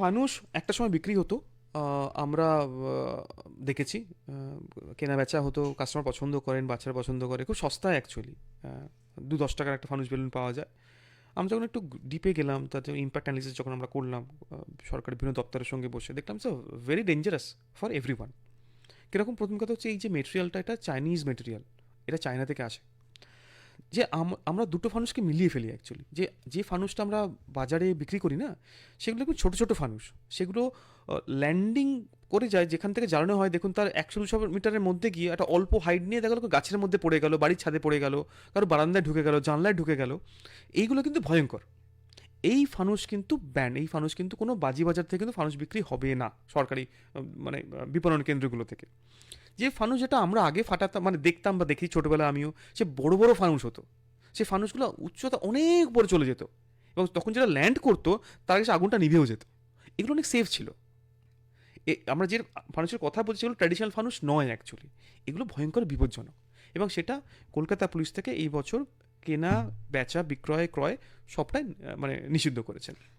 ফানুস একটা সময় বিক্রি হতো। আমরা দেখেছি কেনা বেচা হতো কাস্টমার পছন্দ করেন, বাচ্চারা পছন্দ করে, খুব সস্তায় অ্যাকচুয়ালি দু দশ টাকার একটা ফানুস বেলুন পাওয়া যায়। আমরা যখন একটু ডিপে গেলাম, তাতে ইম্প্যাক্ট অ্যানালিসিস যখন আমরা করলাম সরকারি বিভিন্ন দপ্তরের সঙ্গে বসে, দেখলাম so very dangerous for everyone কীরকম প্রথম কথা হচ্ছে, এই যে মেটেরিয়ালটা এটা চাইনিজ মেটেরিয়াল এটা চায়না থেকে আসে। যে আমরা দুটো ফানুসকে মিলিয়ে ফেলি অ্যাকচুয়ালি যে যে ফানুসটা আমরা বাজারে বিক্রি করি না, সেগুলো খুব ছোটো ছোটো ফানুস সেগুলো ল্যান্ডিং করে যায়, যেখান থেকে জ্বালানো হয়। দেখুন তার একশো দুশো মিটারের মধ্যে গিয়ে একটা অল্প হাইট নিয়ে দেখা গেলো গাছের মধ্যে পড়ে গেল, বাড়ির ছাদে পড়ে গেল, কারও বারান্দায় ঢুকে গেল, জানলায় ঢুকে গেল। এইগুলো কিন্তু ভয়ঙ্কর। এই ফানুস কিন্তু ব্যান। এই ফানুস কিন্তু কোনো বাজি বাজার থেকে কিন্তু ফানুস বিক্রি হবে না সরকারি মানে বিপণন কেন্দ্রগুলো থেকে। যে ফানুস যেটা আমরা আগে ফাটাতাম মানে দেখতাম বা দেখি ছোটোবেলায় আমিও, সে বড় বড় ফানুস হতো। সে ফানুসগুলো উচ্চতা অনেক উপরে চলে যেত এবং তখন যেটা ল্যান্ড করতো, তার কাছে আগুনটা নিভেও যেত। এগুলো অনেক সেফ ছিল। আমরা যে ফানুসের কথা বলছি সেগুলো ট্র্যাডিশনাল ফানুস নয় অ্যাকচুয়ালি এগুলো ভয়ঙ্কর বিপজ্জনক। এবং সেটা কলকাতা পুলিশ থেকে এই বছর কেনা, বেচা, বিক্রয়, ক্রয় সবটাই মানে নিষিদ্ধ করেছেন।